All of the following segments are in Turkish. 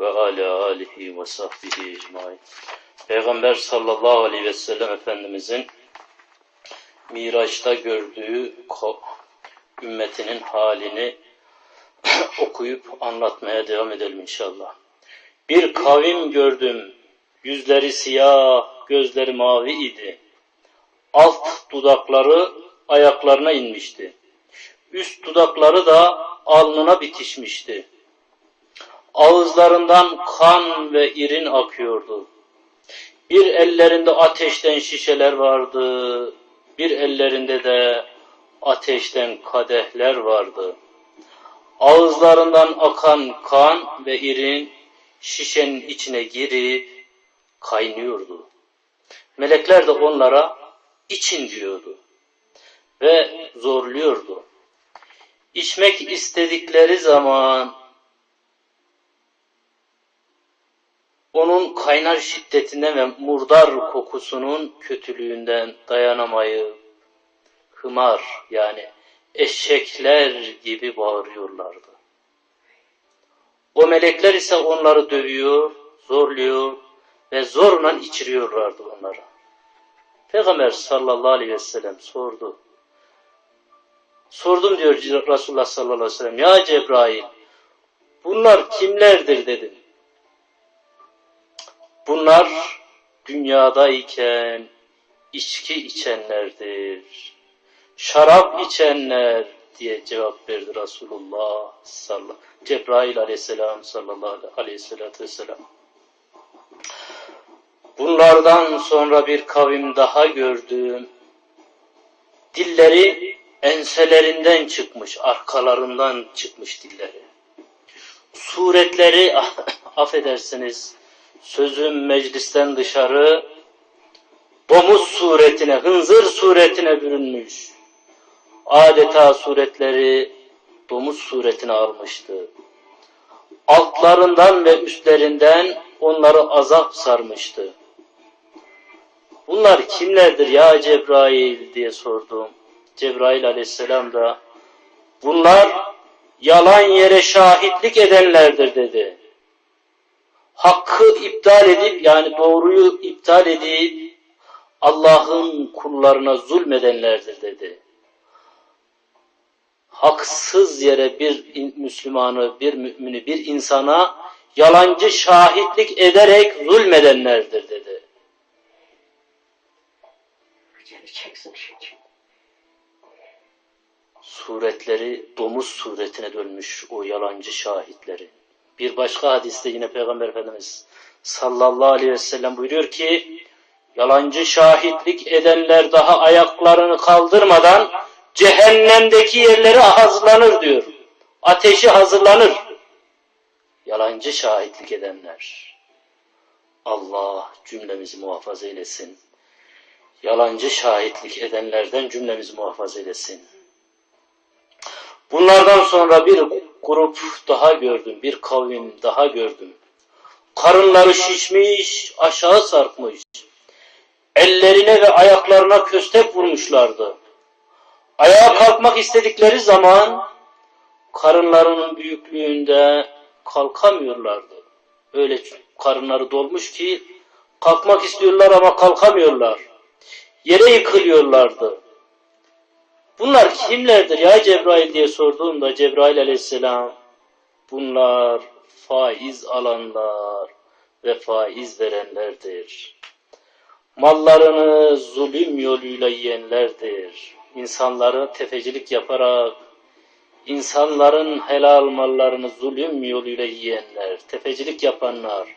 ve ala alihi ve sahbihi ecmain. Peygamber sallallahu aleyhi ve sellem Efendimizin Miraç'ta gördüğü ümmetinin halini okuyup anlatmaya devam edelim inşallah. Bir kavim gördüm, yüzleri siyah, gözleri mavi idi. Alt dudakları ayaklarına inmişti. Üst dudakları da alnına bitişmişti. Ağızlarından kan ve irin akıyordu. Bir ellerinde ateşten şişeler vardı, bir ellerinde de ateşten kadehler vardı. Ağızlarından akan kan ve irin şişenin içine girip kaynıyordu. Melekler de onlara için diyordu ve zorluyordu. İçmek istedikleri zaman onun kaynar şiddetinden ve murdar kokusunun kötülüğünden dayanamayıp hımar yani eşekler gibi bağırıyorlardı. O melekler ise onları dövüyor, zorluyor ve zorla içiriyorlardı onları. Peygamber sallallahu aleyhi ve sellem sordu. Sordum diyor Resulullah sallallahu aleyhi ve sellem. Ya Cebrail bunlar kimlerdir dedim. Bunlar dünyadayken içki içenlerdir. Şarap içenler diye cevap verdi Resulullah sallallahu Cebrail aleyhisselam sallallahu aleyhisselatü vesselam. Bunlardan sonra bir kavim daha gördüm. Dilleri enselerinden çıkmış, arkalarından çıkmış dilleri. Suretleri, affedersiniz, sözüm meclisten dışarı, domuz suretine, hınzır suretine bürünmüş. Adeta suretleri domuz suretine almıştı. Altlarından ve üstlerinden onları azap sarmıştı. Bunlar kimlerdir ya Cebrail diye sordum. Cebrail aleyhisselam da bunlar yalan yere şahitlik edenlerdir dedi. Hakkı iptal edip yani doğruyu iptal edip Allah'ın kullarına zulmedenlerdir dedi. Haksız yere bir Müslümanı, bir mümini, bir insana yalancı şahitlik ederek zulmedenlerdir dedi. Suretleri domuz suretine dönmüş o yalancı şahitleri. Bir başka hadiste yine Peygamber Efendimiz sallallahu aleyhi ve sellem buyuruyor ki yalancı şahitlik edenler daha ayaklarını kaldırmadan cehennemdeki yerleri hazırlanır diyor. Ateşi hazırlanır. Yalancı şahitlik edenler. Allah cümlemizi muhafaza eylesin. Yalancı şahitlik edenlerden cümlemizi muhafaza eylesin. Bunlardan sonra bir grup daha gördüm, bir kavim daha gördüm. Karınları şişmiş, aşağı sarkmış. Ellerine ve ayaklarına köstek vurmuşlardı. Ayağa kalkmak istedikleri zaman karınlarının büyüklüğünde kalkamıyorlardı. Öyle karınları dolmuş ki kalkmak istiyorlar ama kalkamıyorlar. Yere yıkılıyorlardı. Bunlar kimlerdir ya Cebrail diye sorduğumda Cebrail aleyhisselam bunlar faiz alanlar ve faiz verenlerdir. Mallarını zulüm yoluyla yiyenlerdir. İnsanları tefecilik yaparak insanların helal mallarını zulüm yoluyla yiyenler, tefecilik yapanlar,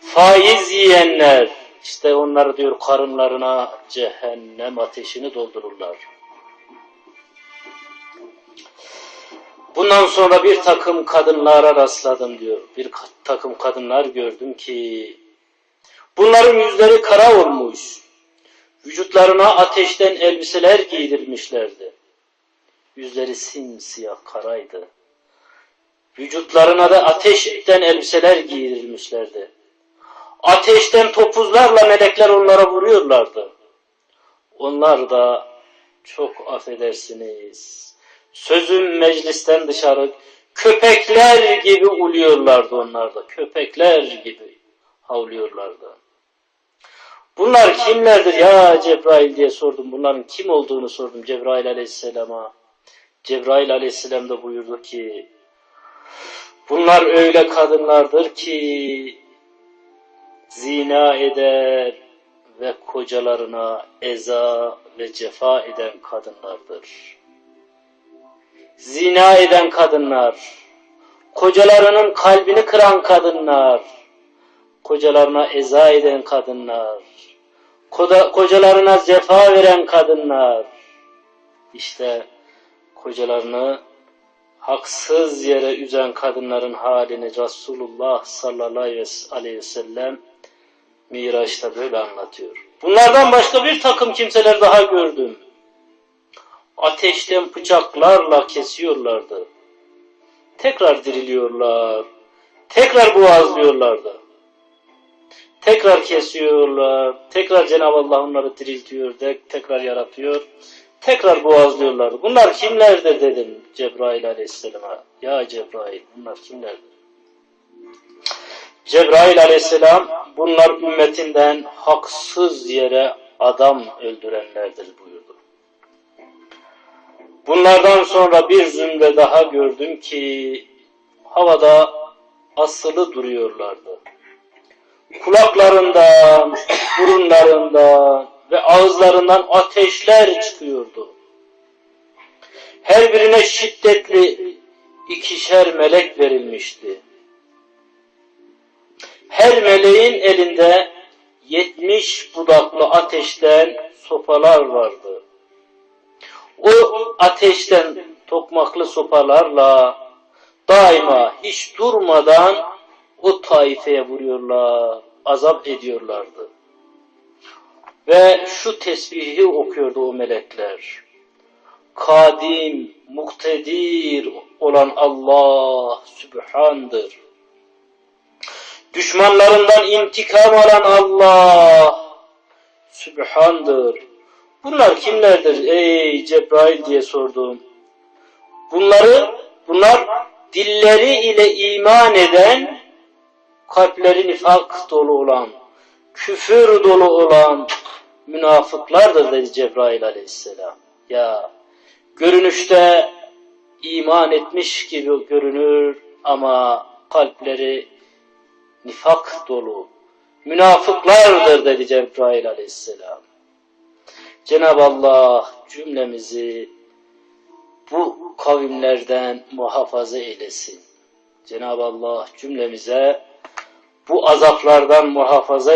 faiz yiyenler, işte onları diyor karınlarına cehennem ateşini doldururlar. Bundan sonra bir takım kadınlara rastladım diyor. Bir takım kadınlar gördüm ki bunların yüzleri kara olmuş. Vücutlarına ateşten elbiseler giydirmişlerdi. Yüzleri simsiyah karaydı. Vücutlarına da ateşten elbiseler giydirilmişlerdi. Ateşten topuzlarla melekler onlara vuruyorlardı. Onlar da çok affedersiniz. Sözüm meclisten dışarı Köpekler gibi uluyorlardı onlar da. Köpekler gibi havlıyorlardı. Bunlar kimlerdir ya Cebrail diye sordum. Bunların kim olduğunu sordum Cebrail aleyhisselama. Cebrail aleyhisselam da buyurdu ki bunlar öyle kadınlardır ki zina eder ve kocalarına eza ve cefa eden kadınlardır. Zina eden kadınlar, kocalarının kalbini kıran kadınlar, kocalarına eza eden kadınlar, koda- kocalarına cefa veren kadınlar, işte kocalarını haksız yere üzen kadınların halini Resulullah sallallahu aleyhi ve sellem Miraç'ta böyle anlatıyor. Bunlardan başka bir takım kimseler daha gördüm. Ateşten bıçaklarla kesiyorlardı. Tekrar diriliyorlar. Tekrar boğazlıyorlardı. Tekrar kesiyorlar. Tekrar Cenab-ı Allah onları diriltiyor. Tekrar yaratıyor. Tekrar boğazlıyorlardı. Bunlar kimlerdir dedim Cebrail aleyhisselama. Ya Cebrail bunlar kimlerdir? Cebrail aleyhisselam bunlar ümmetinden haksız yere adam öldürenlerdir buyurdu. Bunlardan sonra bir zümre daha gördüm ki havada asılı duruyorlardı. Kulaklarından, burunlarından ve ağızlarından ateşler çıkıyordu. Her birine şiddetli ikişer melek verilmişti. Her meleğin elinde yetmiş budaklı ateşten sopalar vardı. O ateşten tokmaklı sopalarla daima hiç durmadan o taifeye vuruyorlar, azap ediyorlardı. Ve şu tesbihi okuyordu o melekler. Kadim, muktedir olan Allah Sübhan'dır. Düşmanlarından intikam alan Allah Sübhan'dır. Bunlar kimlerdir ey Cebrail diye sordum. Bunları, bunlar dilleri ile iman eden, kalpleri nifak dolu olan, küfür dolu olan münafıklardır dedi Cebrail aleyhisselam. Ya görünüşte iman etmiş gibi görünür ama kalpleri nifak dolu, münafıklardır dedi Cebrail aleyhisselam. Cenab-ı Allah cümlemizi bu kavimlerden muhafaza eylesin. Cenab-ı Allah cümlemize bu azaplardan muhafaza